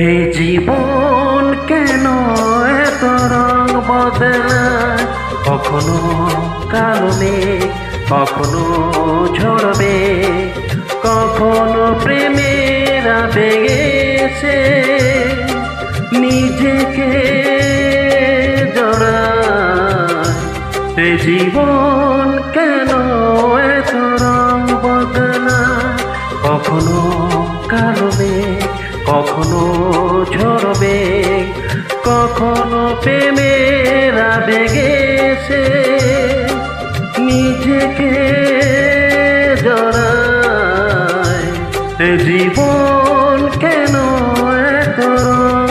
হে জীবন কেন এত রং বদলায় কখনো কালো মেঘ, কখনো ঝরবে কখনো প্রেমের আবেগেছে নিজেকে জড়ায়। জীবন কেন এত রং বদলায় কখনো কালো মেঘ কখনো ঝরবে কখনো প্রেমের আবেগেছে নিজেকে জড়ায়। জীবন কেন এত রং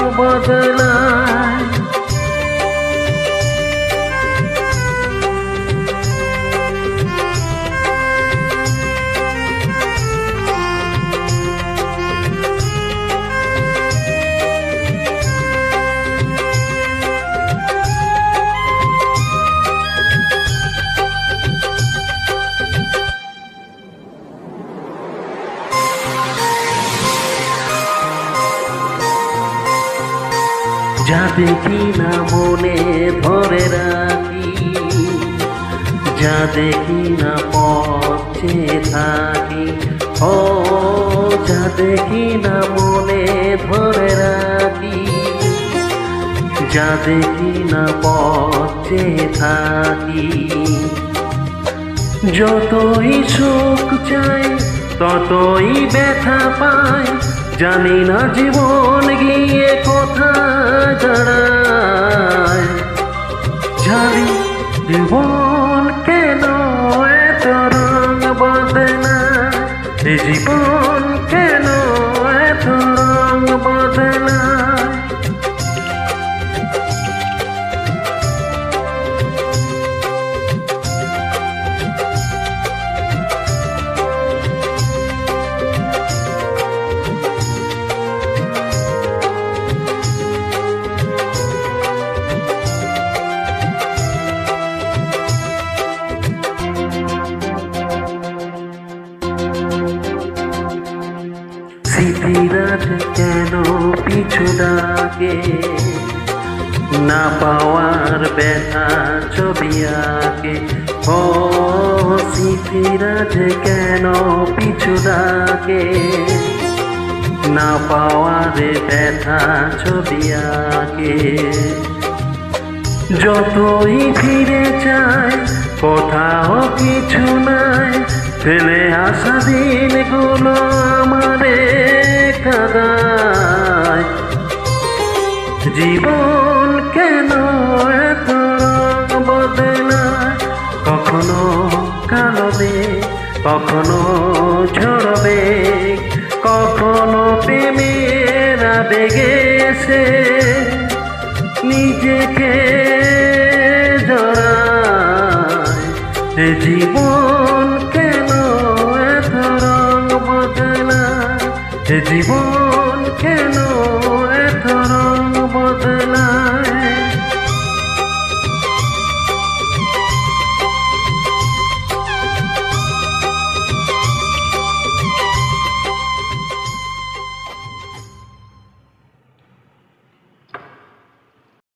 যা দেখি না মনে ধরে রাখি। যা দেখি না পথে থাকি। ও যা দেখি মনে ধরে রাখি। যা দেখি না পথে থাকি। যতই সুখ চাই, ততই ব্যথা পাই। জানি না জীবন গিয়ে কোথায় দাঁড়ায়। জানি জীবন কেন এত রং বদনা জীবন কেন স্মৃতিরাজ কেন পিছু ডাকে, না পাওয়ার ব্যথা ছবি আঁকে। ও স্মৃতিরাজ কেন পিছু ডাকে, না পাওয়ার ব্যথা ছবি আঁকে। যতই ফিরে চাই কোথাও কিছু নাই ফেলে আসা দিনগুলো আমারে কাদায়। জীবন কেন এত বদলায়? কখনো কালবে কখনো ঝরবে কখনো প্রেমের আবেগেছে নিজেকে জড়ায়। এ জীবন এ জীবন কেন এত রং